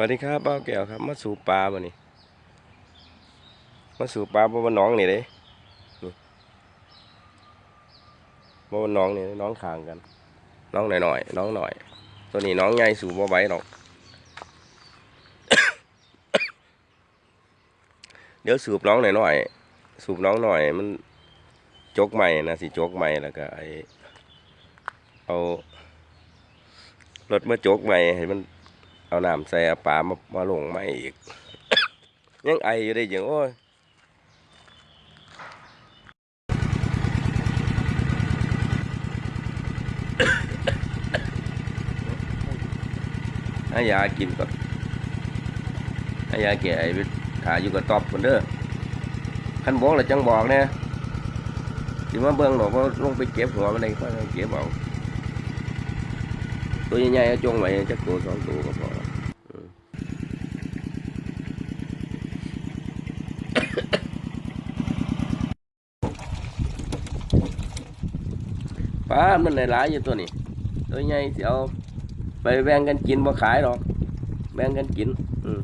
วัสดีครับบ้าแก้วครับมาสู่ปลาบ่นี่มาสู่ปลาบ่ว่าน้องนี่เด้นี่บ่ว่าน้องนี่น้องข้างกันน้องหน่อยๆน้องหน่อย ตัวนี้น้องใหญ่สู่บ่ไหวหรอก เดี๋ยวสูบน้องหน่อยๆสูบน้องหน่อยมันจกใหม่นะสิจกใหม่แล้วก็ไอเอารถมาจกใหม่ให้มัน เอาน้ำใส่ปลามามาลงไม่อีก ยังไออยู่ได้ยังโอ้ยให้ยากินก่อนให้ยาแก่ไอ้ไปถ่ายอยู่กับตอบคนเด้อคันบอกแล้วจังบอกเนี่ยสิมาเบิ่งหรอกว่าลงไปเก็บหัวมันได้ก็เก็บเอาตัวใหญ่ๆเอาจงไว้จักตัวสองตัวก็พอ ปลามันหลายๆอยู่ตัวนี้ ตัวใหญ่สิเอาไปแบ่งกันกินบ่ขายหรอก แบ่งกันกิน อืม